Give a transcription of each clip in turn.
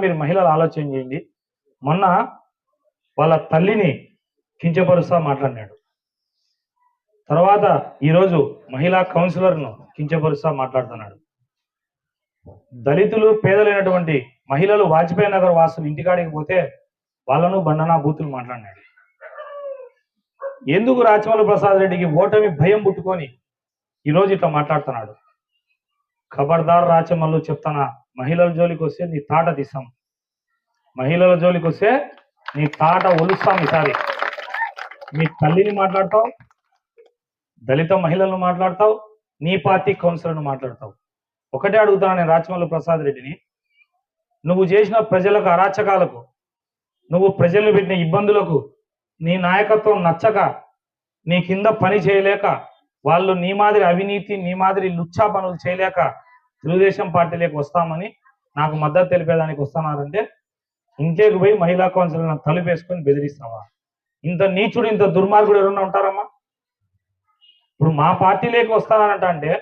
మీరు మహిళలు ఆలోచన చేయండి. మొన్న వాళ్ళ తల్లిని కించపరుస్తా మాట్లాడినాడు. తర్వాత ఈరోజు మహిళా కౌన్సిలర్ను కించపరుస్తా మాట్లాడుతున్నాడు. దళితులు పేదలైనటువంటి మహిళలు వాజ్పేయి నగర్ వాసులు ఇంటికాడికి పోతే వాళ్ళను బండనా బూతులు మాట్లాడినాడు. ఎందుకు రాచమల్లు ప్రసాద్ రెడ్డికి ఓటమి భయం పుట్టుకొని ఈరోజు ఇట్లా మాట్లాడుతున్నాడు? ఖబర్దార్ రాచమల్లు చెప్తానా? మహిళల జోలికి వస్తే నీ తాట తీస్తాం. మహిళల జోలికి వస్తే నీ తాట ఒలుస్తాం ఈసారి. మీ తల్లిని మాట్లాడతావు దళిత మహిళలను మాట్లాడతావు నీ పార్టీ కౌన్సిలర్ను మాట్లాడతావు. ఒకటే అడుగుతాను నేను రాచమల్లు ప్రసాద్ రెడ్డిని. నువ్వు చేసిన ప్రజలకు అరాచకాలకు నువ్వు ప్రజలు పెట్టిన ఇబ్బందులకు నీ నాయకత్వం నచ్చక నీ కింద పని చేయలేక వాళ్ళు నీ మాదిరి అవినీతి నీ మాదిరి లుచ్చా పనులు చేయలేక తెలుగుదేశం పార్టీలోకి వస్తామని నాకు మద్దతు తెలిపేదానికి వస్తున్నారంటే ఇంట్లోకి పోయి మహిళా కౌన్సిల్ తలుపేసుకొని బెదిరిస్తావా? ఇంత నీచుడు ఇంత దుర్మార్గుడు ఎవరన్నా ఉంటారమ్మా? ఇప్పుడు మా పార్టీలోకి వస్తానంట అంటే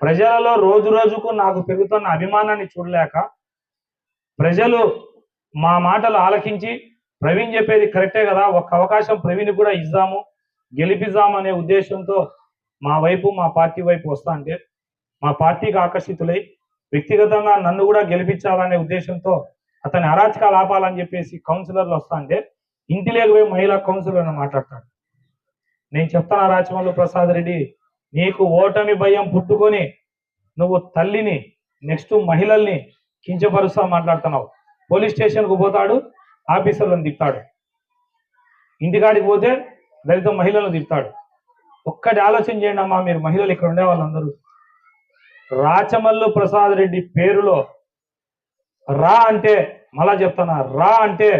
ప్రజలలో రోజు రోజుకు నాకు పెరుగుతున్న అభిమానాన్ని చూడలేక ప్రజలు మా మాటలు ఆలకించి ప్రవీణ్ చెప్పేది కరెక్టే కదా ఒక అవకాశం ప్రవీణ్ కూడా ఇద్దాము గెలిపిద్దాం అనే ఉద్దేశంతో మా వైపు మా పార్టీ వైపు వస్తా అంటే మా పార్టీకి ఆకర్షితులై వ్యక్తిగతంగా నన్ను కూడా గెలిపించాలనే ఉద్దేశంతో అతని అరాచకాలు ఆపాలని చెప్పేసి కౌన్సిలర్లు వస్తా అంటే ఇంటిలోకి పోయి మహిళా కౌన్సిలర్ మాట్లాడతాడు. నేను చెప్తాను రాచమల్లు ప్రసాద్ రెడ్డి నీకు ఓటమి భయం పుట్టుకొని నువ్వు తల్లిని నెక్స్ట్ మహిళల్ని కించపరుస్తా మాట్లాడుతున్నావు. పోలీస్ స్టేషన్కు పోతాడు ఆఫీసర్లను తిప్పాడు ఇంటికాడికి పోతే దళిత మహిళలను తిప్పాడు ఒక్కటి ఆలోచన చేయండి అమ్మా మీరు మహిళలు ఇక్కడ ఉండే వాళ్ళందరూ. రాచమల్లు ప్రసాద్ రెడ్డి పేరులో రా అంటే మళ్ళా చెప్తానా రా అంటే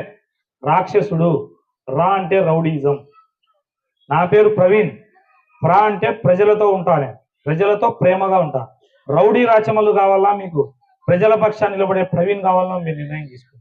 రాక్షసుడు రా అంటే రౌడీజం. నా పేరు ప్రవీణ్ ప్రా అంటే ప్రజలతో ఉంటానే ప్రజలతో ప్రేమగా ఉంటా. రౌడీ రాచమల్లు కావాలా మీకు? ప్రజల పక్షాన్ని నిలబడే ప్రవీణ్ కావాలా మీరు నిర్ణయం తీసుకోండి